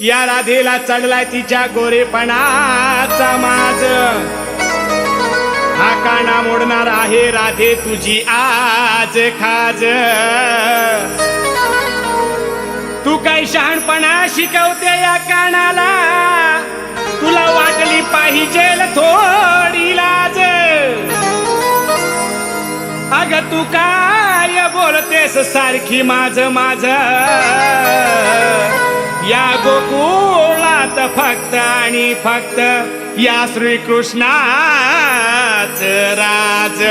या राधेला चढलाय तिच्या गोरेपणाचा माज. हा काना मोडणार आहे राधे तुझी आज खाज. तू काही शहाणपणा शिकवते या कानाला? तुला वाटली पाहिजे थोडी लाज. अग तू काय बोलतेस सारखी माझ माझ? या गोकुळात फक्त आणि फक्त या श्रीकृष्णाच राज.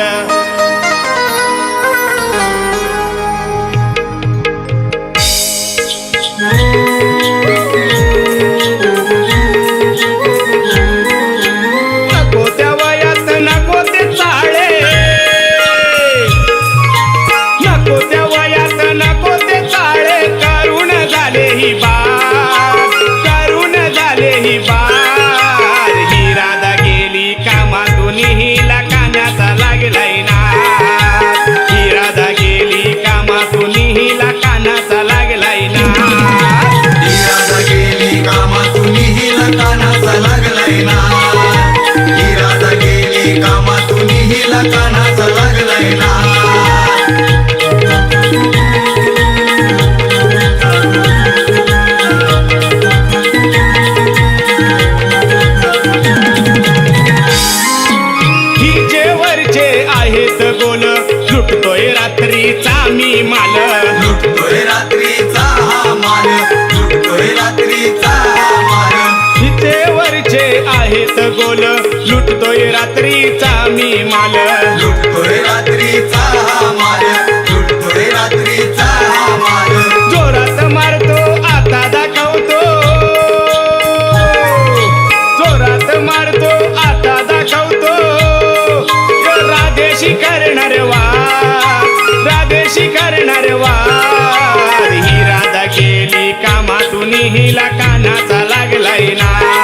गोल लुटतोय रात्रीचा मी माल. राधेशी करणार वार. ही राधा गेली कामातून हिला कानाचा लागलाय ना.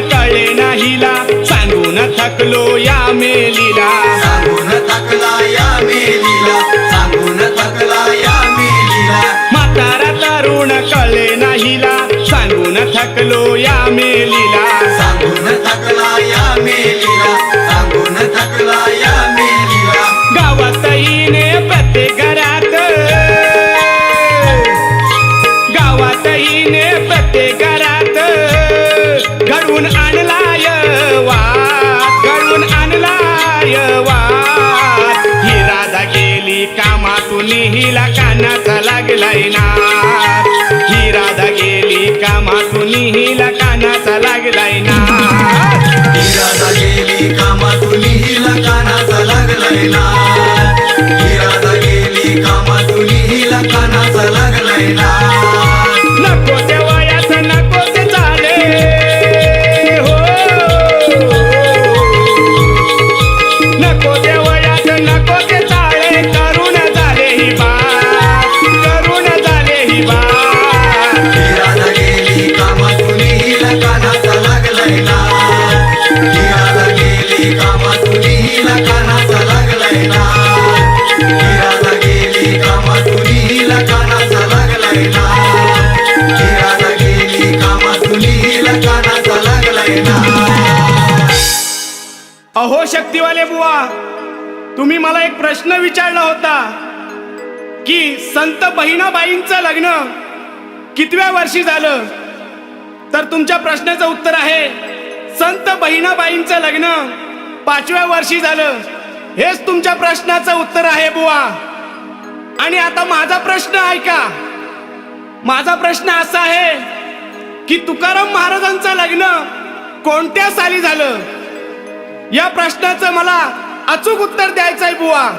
कळे नाहीला सांगून थकलो या मेलीला. सांगून थकला या मेलीला. सांगून थकला या मेलीला. म्हातारा तरुण कळे नाहीला सांगून थकलो कामातून हिला कानाचा लागलाय ना. ही राधा गेली कामातून हिला कानाचा लागलाय ना. ही राधा गेली कामातून हिला कानाचा लागलाय ना. ही राधा गेली कामातून हिला कानाचा लागलाय ना. नको ते वयात नको ते चाले. हो. नको ते अहो शक्तिवाले बुवा तुम्ही मला एक प्रश्न विचारला होता की संत बहिणाबाईंचं लग्न कितव्या वर्षी झालं? तर तुमच्या प्रश्नाचं उत्तर आहे संत बहिणाबाईंचं लग्न पाचव्या वर्षी झालं. हेच तुमच्या प्रश्नाचं उत्तर आहे बुवा. आणि आता माझा प्रश्न ऐका. माझा प्रश्न असा आहे की तुकाराम महाराजांचं लग्न कोणत्या साली झालं? या प्रश्नाचं मला अचूक उत्तर द्यायचंय बुवा.